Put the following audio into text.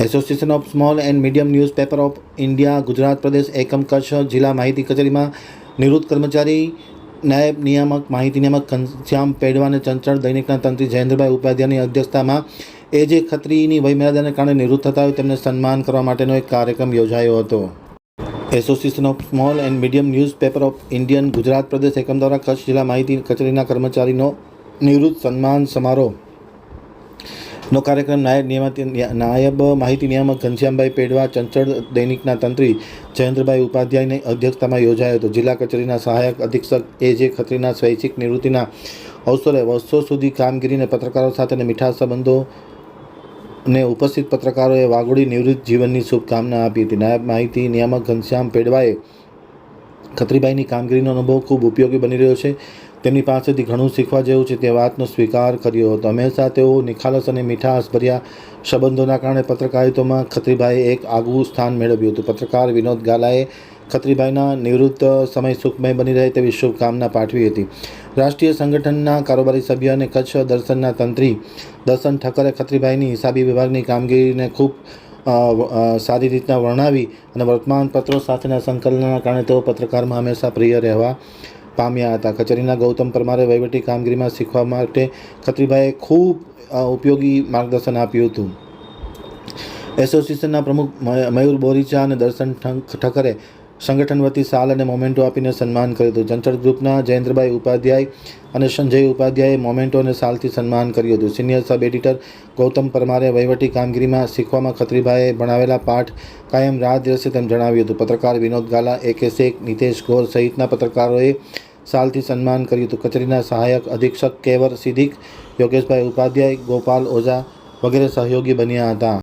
Association of small and medium newspaper of India Gujarat પ્રદેશ એકમ કચ્છ જિલ્લા માહિતી કચેરીમાં નિવૃત્ત કર્મચારી નાયબ નિયામક માહિતી નિયામક ઘનશ્યામ પેડવા અને ચંચળ દૈનિકના તંત્રી જયેન્દ્રભાઈ ઉપાધ્યાયની અધ્યક્ષતામાં એ જે ખત્રીની વયમર્યાદાને કારણે નિવૃત્ત થતા હોય તેમને સન્માન કરવા માટેનો એક કાર્યક્રમ યોજાયો હતો association of small and medium newspaper of Indian Gujarat પ્રદેશ એકમ દ્વારા કચ્છ જિલ્લા માહિતી કચેરીના કર્મચારીનો નિવૃત્ત સન્માન સમારોહ નો કાર્યક્રમ નાયબ નિયામક નાયબ માહિતી નિયામક ઘનશ્યામભાઈ પેડવા ચંચળ દૈનિકના તંત્રી જયેન્દ્રભાઈ ઉપાધ્યાયની અધ્યક્ષતામાં યોજાયો હતો. જિલ્લા કચેરીના સહાયક અધિક્ષક એ જે ખત્રીના સ્વૈચ્છિક નિવૃત્તિના અવસરે વર્ષો સુધી કામગીરીને પત્રકારો સાથેના મીઠા સંબંધો ને ઉપસ્થિત પત્રકારોએ વાઘોડી નિવૃત્ત જીવનની શુભકામના આપી હતી. નાયબ માહિતી નિયામક ઘનશ્યામ પેડવાએ ખત્રીબાઈની કામગીરીનો અનુભવ ખૂબ ઉપયોગી બની રહ્યો છે. તેમની પાસેથી ઘણું શીખવા જેવું છે તે વાતનો સ્વીકાર કર્યો હતો. હંમેશા તેઓ નિખાલસ અને મીઠાસભર્યા સંબંધોના કારણે પત્રકારિતોમાં ખત્રીભાઈએ એક આગવું સ્થાન મેળવ્યું હતું. પત્રકાર વિનોદ ગાલાએ ખત્રીભાઈના નિવૃત્ત સમય સુખમય બની રહે તેવી શુભકામના પાઠવી હતી. રાષ્ટ્રીય સંગઠનના કારોબારી સભ્ય અને કચ્છ દર્શનના તંત્રી દર્શન ઠક્કરે ખત્રીભાઈની હિસાબી વિભાગની કામગીરીને ખૂબ સારી રીતના વર્ણવી અને વર્તમાનપત્રો સાથેના સંકલનના કારણે તેઓ પત્રકારમાં હંમેશા પ્રિય રહેવા પામ્યા હતા. કચેરીના ગૌતમ પરમારે વહીવટી કામગીરીમાં શીખવા માટે ખત્રીભાઈએ ખૂબ ઉપયોગી માર્ગદર્શન આપ્યું હતું. એસોસિએશનના પ્રમુખ મયુર બોરીચા અને દર્શન ઠંક- ઠક્કરે સંગઠન વતી સાલ અને મોમેન્ટો આપીને સન્માન કર્યું હતું. ચંચળ ગ્રુપના જયેન્દ્રભાઈ ઉપાધ્યાય અને સંજય ઉપાધ્યાયે મોમેન્ટો અને સાલથી સન્માન કર્યું હતું. સિનિયર સબ એડિટર ગૌતમ પરમારે વહીવટી કામગીરીમાં શીખવામાં ખત્રીભાઈએ ભણાવેલા પાઠ કાયમ રાહ દિવસે તેમ જણાવ્યું હતું. પત્રકાર વિનોદ ગાલા એ કે શેખ, નિતેશ ગોર સહિતના પત્રકારોએ સાલથી સન્માન કર્યું હતું. કચેરીના સહાયક અધિક્ષક કેવર સિદ્દીક, યોગેશભાઈ ઉપાધ્યાય, ગોપાલ ઓઝા વગેરે સહયોગી બન્યા હતા.